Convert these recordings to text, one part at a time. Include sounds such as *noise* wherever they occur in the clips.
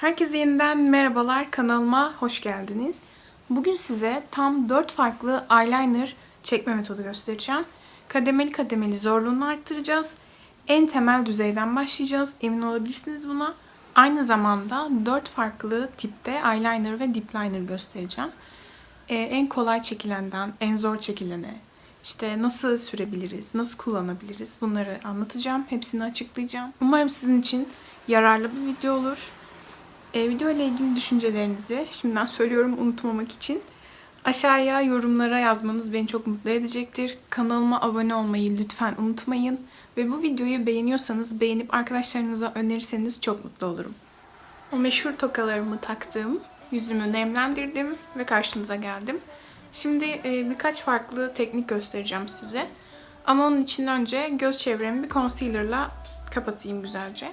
Herkese yeniden merhabalar. Kanalıma hoş geldiniz. Bugün size tam 4 farklı eyeliner çekme metodu göstereceğim. Kademeli kademeli zorluğunu arttıracağız. En temel düzeyden başlayacağız. Emin olabilirsiniz buna. Aynı zamanda 4 farklı tipte eyeliner ve dip liner göstereceğim. Ee, en kolay çekilenden en zor çekilene, işte nasıl sürebiliriz, nasıl kullanabiliriz bunları anlatacağım. Hepsini açıklayacağım. Umarım sizin için yararlı bir video olur. E, video ile ilgili düşüncelerinizi şimdiden söylüyorum unutmamak için. Aşağıya yorumlara yazmanız beni çok mutlu edecektir. Kanalıma abone olmayı lütfen unutmayın. Ve bu videoyu beğeniyorsanız beğenip arkadaşlarınıza önerirseniz çok mutlu olurum. O meşhur tokalarımı taktım. Yüzümü nemlendirdim ve karşınıza geldim. Şimdi e, birkaç farklı teknik göstereceğim size. Ama onun için önce göz çevremi bir concealer'la kapatayım güzelce.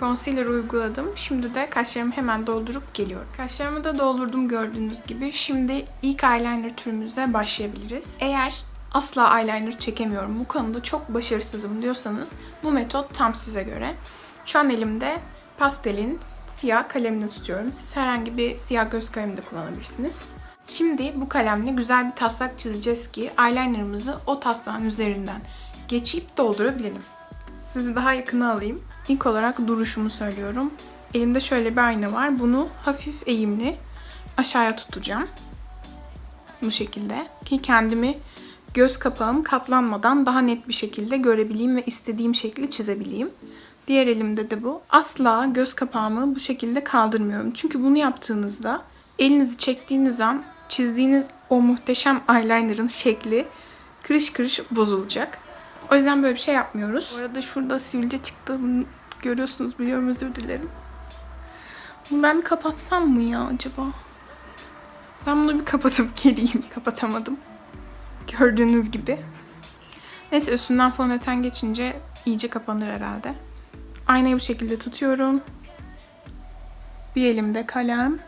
Concealer uyguladım. Şimdi de kaşlarımı hemen doldurup geliyorum. Kaşlarımı da doldurdum gördüğünüz gibi. Şimdi ilk eyeliner türümüze başlayabiliriz. Eğer asla eyeliner çekemiyorum, bu konuda çok başarısızım diyorsanız bu metot tam size göre. Şu an elimde pastelin siyah kalemini tutuyorum. Siz herhangi bir siyah göz kalemi de kullanabilirsiniz. Şimdi bu kalemle güzel bir taslak çizeceğiz ki eyelinerımızı o taslağın üzerinden geçip doldurabilelim. Sizi daha yakına alayım. İlk olarak duruşumu söylüyorum. Elimde şöyle bir ayna var. Bunu hafif eğimli aşağıya tutacağım. Bu şekilde. Ki kendimi göz kapağım katlanmadan daha net bir şekilde görebileyim ve istediğim şekli çizebileyim. Diğer elimde de bu. Asla göz kapağımı bu şekilde kaldırmıyorum. Çünkü bunu yaptığınızda elinizi çektiğiniz an çizdiğiniz o muhteşem eyeliner'ın şekli kırış kırış bozulacak. O yüzden böyle bir şey yapmıyoruz. Bu arada şurada sivilce çıktı. Görüyorsunuz biliyorum özür dilerim. Bunu ben bir kapatsam mı ya acaba? Ben bunu bir kapatıp geleyim. *laughs* Kapatamadım. Gördüğünüz gibi. Neyse üstünden fondöten geçince iyice kapanır herhalde. Aynayı bu şekilde tutuyorum. Bir elimde kalem.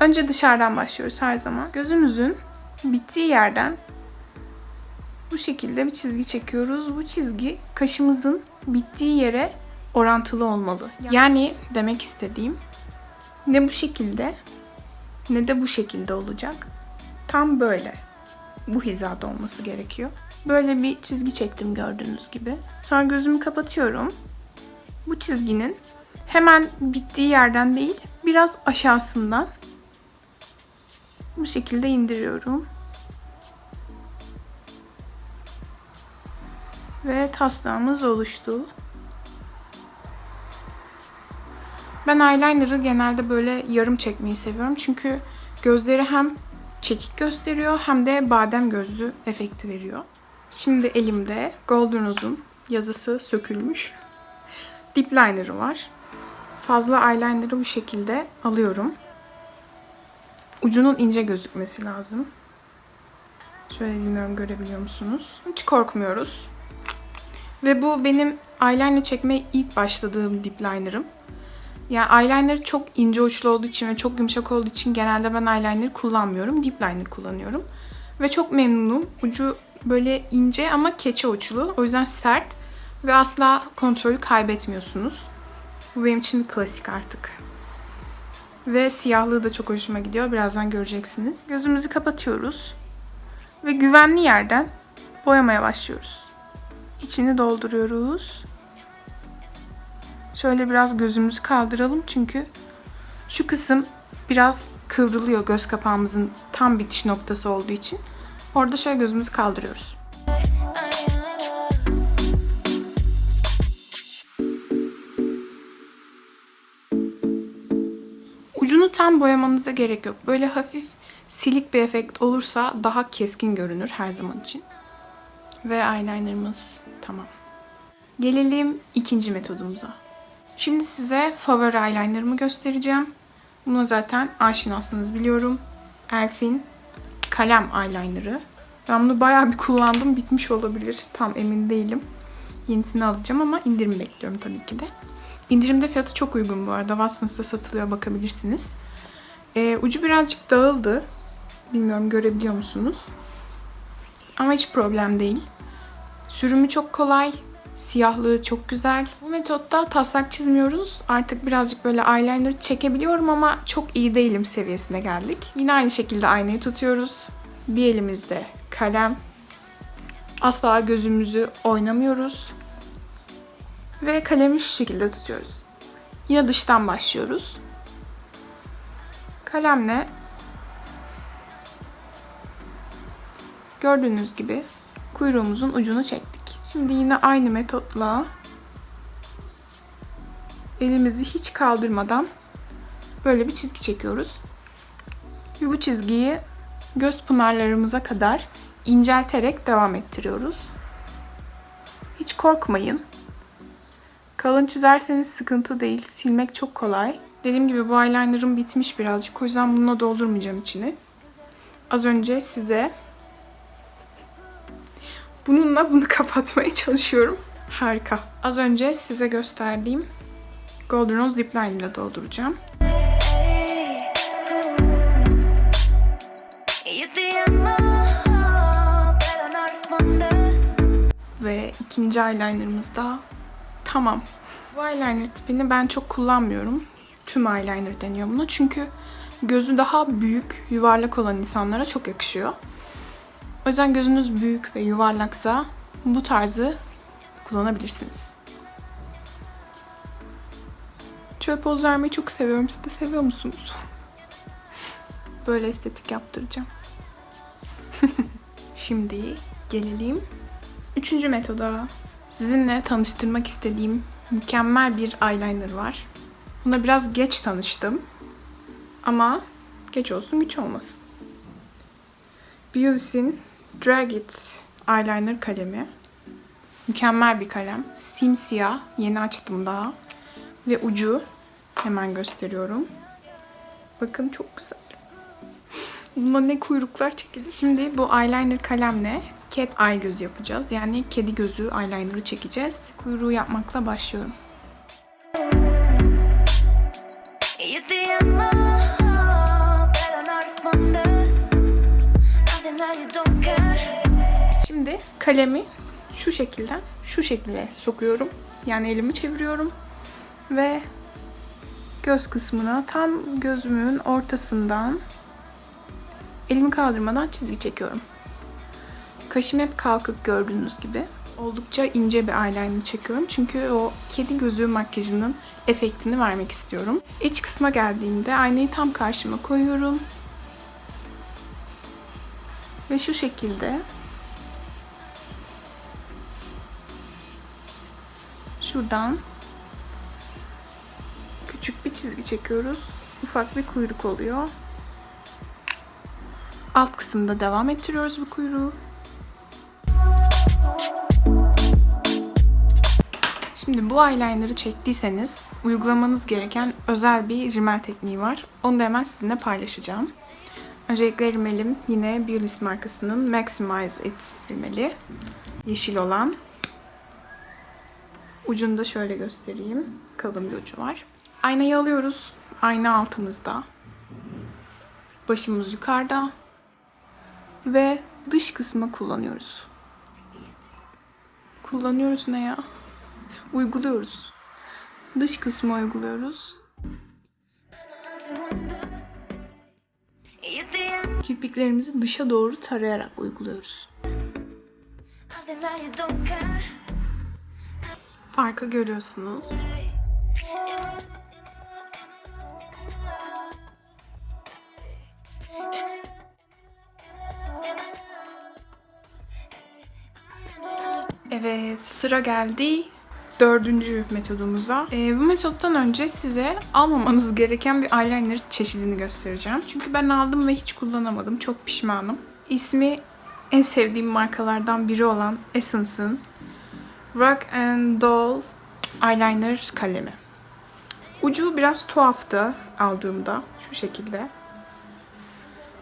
Önce dışarıdan başlıyoruz her zaman. Gözümüzün bittiği yerden bu şekilde bir çizgi çekiyoruz. Bu çizgi kaşımızın bittiği yere orantılı olmalı. Yani demek istediğim ne bu şekilde ne de bu şekilde olacak. Tam böyle. Bu hizada olması gerekiyor. Böyle bir çizgi çektim gördüğünüz gibi. Sonra gözümü kapatıyorum. Bu çizginin hemen bittiği yerden değil, biraz aşağısından bu şekilde indiriyorum. Ve taslağımız oluştu. Ben eyeliner'ı genelde böyle yarım çekmeyi seviyorum. Çünkü gözleri hem çekik gösteriyor hem de badem gözlü efekti veriyor. Şimdi elimde Golden Rose'un yazısı sökülmüş dip liner'ı var. Fazla eyeliner'ı bu şekilde alıyorum. Ucunun ince gözükmesi lazım. Şöyle bilmiyorum görebiliyor musunuz? Hiç korkmuyoruz. Ve bu benim eyeliner çekmeye ilk başladığım dip liner'ım. Yani eyeliner çok ince uçlu olduğu için ve çok yumuşak olduğu için genelde ben eyeliner kullanmıyorum. Dip liner kullanıyorum. Ve çok memnunum. Ucu böyle ince ama keçe uçlu. O yüzden sert ve asla kontrolü kaybetmiyorsunuz. Bu benim için klasik artık. Ve siyahlığı da çok hoşuma gidiyor. Birazdan göreceksiniz. Gözümüzü kapatıyoruz. Ve güvenli yerden boyamaya başlıyoruz. İçini dolduruyoruz. Şöyle biraz gözümüzü kaldıralım çünkü şu kısım biraz kıvrılıyor göz kapağımızın tam bitiş noktası olduğu için. Orada şöyle gözümüzü kaldırıyoruz. Ucunu tam boyamanıza gerek yok. Böyle hafif silik bir efekt olursa daha keskin görünür her zaman için. Ve eyelinerımız tamam. Gelelim ikinci metodumuza. Şimdi size favori eyelinerımı göstereceğim. Buna zaten aşinasınız biliyorum. Elf'in kalem eyelinerı. Ben bunu bayağı bir kullandım. Bitmiş olabilir. Tam emin değilim. Yenisini alacağım ama indirim bekliyorum tabii ki de. İndirimde fiyatı çok uygun bu arada. Watsons'ta satılıyor bakabilirsiniz. Ee, ucu birazcık dağıldı. Bilmiyorum görebiliyor musunuz? Ama hiç problem değil. Sürümü çok kolay. Siyahlığı çok güzel. Bu metotta taslak çizmiyoruz. Artık birazcık böyle eyeliner çekebiliyorum ama çok iyi değilim seviyesine geldik. Yine aynı şekilde aynayı tutuyoruz. Bir elimizde kalem. Asla gözümüzü oynamıyoruz. Ve kalemi şu şekilde tutuyoruz. Yine dıştan başlıyoruz. Kalemle gördüğünüz gibi kuyruğumuzun ucunu çektik. Şimdi yine aynı metotla elimizi hiç kaldırmadan böyle bir çizgi çekiyoruz. Ve bu çizgiyi göz pınarlarımıza kadar incelterek devam ettiriyoruz. Hiç korkmayın. Kalın çizerseniz sıkıntı değil. Silmek çok kolay. Dediğim gibi bu eyelinerım bitmiş birazcık. O yüzden bununla doldurmayacağım içini. Az önce size bununla bunu *laughs* kapatmaya çalışıyorum. Harika. Az önce size gösterdiğim Golden Rose Zip Liner ile dolduracağım. Ve ikinci eyelinerımız da tamam. Bu eyeliner tipini ben çok kullanmıyorum. Tüm eyeliner deniyor buna. Çünkü gözü daha büyük, yuvarlak olan insanlara çok yakışıyor. O yüzden gözünüz büyük ve yuvarlaksa bu tarzı kullanabilirsiniz. Şöyle poz vermeyi çok seviyorum. Siz de seviyor musunuz? *laughs* Böyle estetik yaptıracağım. *laughs* Şimdi gelelim Üçüncü metoda sizinle tanıştırmak istediğim mükemmel bir eyeliner var. Buna biraz geç tanıştım. Ama geç olsun güç olmasın. Beauty's'in Drag It eyeliner kalemi. Mükemmel bir kalem. Simsiyah. Yeni açtım daha. Ve ucu hemen gösteriyorum. Bakın çok güzel. Buna ne kuyruklar çekilir. Şimdi bu eyeliner kalemle cat eye gözü yapacağız. Yani kedi gözü eyeliner'ı çekeceğiz. Kuyruğu yapmakla başlıyorum. Yo te Şimdi kalemi şu şekilde, şu şekilde sokuyorum. Yani elimi çeviriyorum ve göz kısmına tam gözümün ortasından elimi kaldırmadan çizgi çekiyorum. Kaşım hep kalkık gördüğünüz gibi. Oldukça ince bir eyeliner çekiyorum. Çünkü o kedi gözü makyajının efektini vermek istiyorum. İç kısma geldiğimde aynayı tam karşıma koyuyorum. Ve şu şekilde şuradan küçük bir çizgi çekiyoruz. Ufak bir kuyruk oluyor. Alt kısımda devam ettiriyoruz bu kuyruğu. Şimdi bu eyeliner'ı çektiyseniz uygulamanız gereken özel bir rimel tekniği var. Onu da hemen sizinle paylaşacağım. Öncelikle rimelim yine Beauty markasının Maximize It rimeli. Yeşil olan. Ucunu da şöyle göstereyim. Kalın bir ucu var. Aynayı alıyoruz. Ayna altımızda. Başımız yukarıda. Ve dış kısmı kullanıyoruz. Kullanıyoruz ne ya? Uyguluyoruz. Dış kısmı uyguluyoruz. Kirpiklerimizi dışa doğru tarayarak uyguluyoruz. Farkı görüyorsunuz. Evet, sıra geldi dördüncü metodumuza. Ee, bu metottan önce size almamanız gereken bir eyeliner çeşidini göstereceğim. Çünkü ben aldım ve hiç kullanamadım. Çok pişmanım. İsmi en sevdiğim markalardan biri olan Essence'ın Rock and Doll eyeliner kalemi. Ucu biraz tuhaftı aldığımda. Şu şekilde.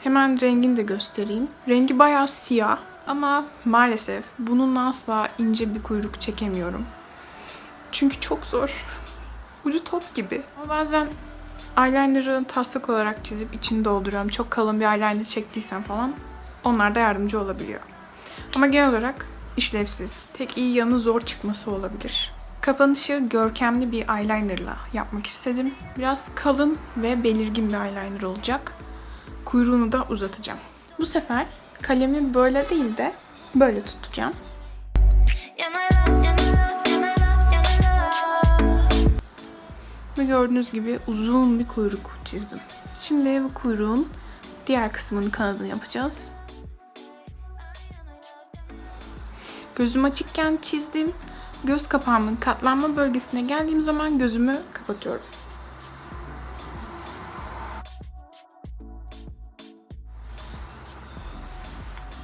Hemen rengini de göstereyim. Rengi bayağı siyah ama maalesef bununla asla ince bir kuyruk çekemiyorum. Çünkü çok zor. Ucu top gibi. Ama bazen eyeliner'ı taslak olarak çizip içini dolduruyorum. Çok kalın bir eyeliner çektiysem falan onlar da yardımcı olabiliyor. Ama genel olarak işlevsiz. Tek iyi yanı zor çıkması olabilir. Kapanışı görkemli bir eyelinerla yapmak istedim. Biraz kalın ve belirgin bir eyeliner olacak. Kuyruğunu da uzatacağım. Bu sefer kalemi böyle değil de böyle tutacağım. Ve gördüğünüz gibi uzun bir kuyruk çizdim. Şimdi bu kuyruğun diğer kısmını kanadını yapacağız. Gözüm açıkken çizdim. Göz kapağımın katlanma bölgesine geldiğim zaman gözümü kapatıyorum.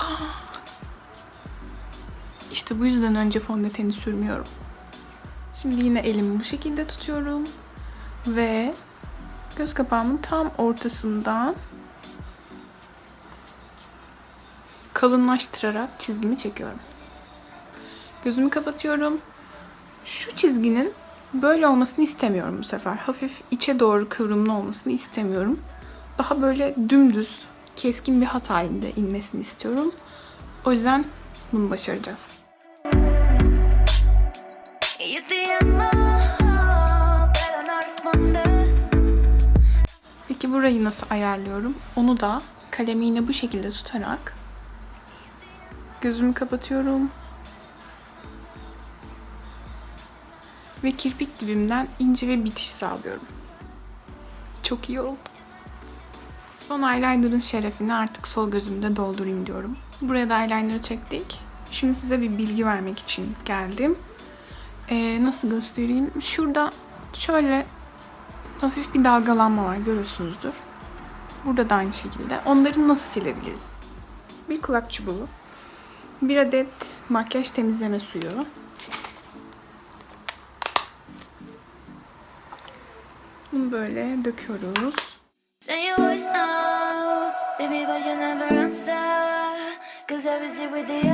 Ah! İşte bu yüzden önce fondöteni sürmüyorum. Şimdi yine elimi bu şekilde tutuyorum. Ve göz kapağımın tam ortasından kalınlaştırarak çizgimi çekiyorum. Gözümü kapatıyorum. Şu çizginin böyle olmasını istemiyorum bu sefer. Hafif içe doğru kıvrımlı olmasını istemiyorum. Daha böyle dümdüz, keskin bir hat halinde inmesini istiyorum. O yüzden bunu başaracağız. Peki burayı nasıl ayarlıyorum? Onu da kalemi yine bu şekilde tutarak gözümü kapatıyorum. Ve kirpik dibimden ince ve bitiş sağlıyorum. Çok iyi oldu. Son eyeliner'ın şerefini artık sol gözümde doldurayım diyorum. Buraya da eyeliner'ı çektik. Şimdi size bir bilgi vermek için geldim. Ee, nasıl göstereyim? Şurada şöyle hafif bir dalgalanma var görüyorsunuzdur. Burada da aynı şekilde. Onları nasıl silebiliriz? Bir kulak çubuğu, bir adet makyaj temizleme suyu,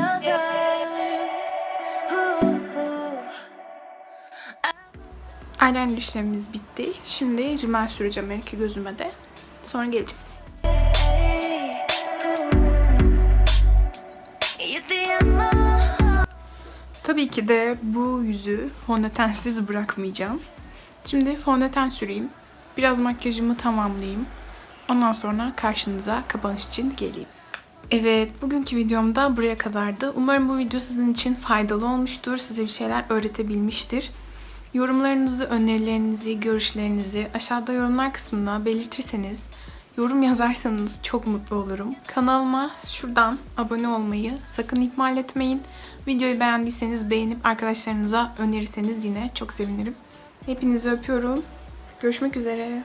others. Ooh, ooh. Eyeliner işlemimiz bitti. Şimdi rimel süreceğim her iki gözüme de. Sonra geleceğim. Tabii ki de bu yüzü fondötensiz bırakmayacağım. Şimdi fondöten süreyim. Biraz makyajımı tamamlayayım. Ondan sonra karşınıza kapanış için geleyim. Evet, bugünkü videom da buraya kadardı. Umarım bu video sizin için faydalı olmuştur. Size bir şeyler öğretebilmiştir. Yorumlarınızı, önerilerinizi, görüşlerinizi aşağıda yorumlar kısmına belirtirseniz, yorum yazarsanız çok mutlu olurum. Kanalıma şuradan abone olmayı sakın ihmal etmeyin. Videoyu beğendiyseniz beğenip arkadaşlarınıza önerirseniz yine çok sevinirim. Hepinizi öpüyorum. Görüşmek üzere.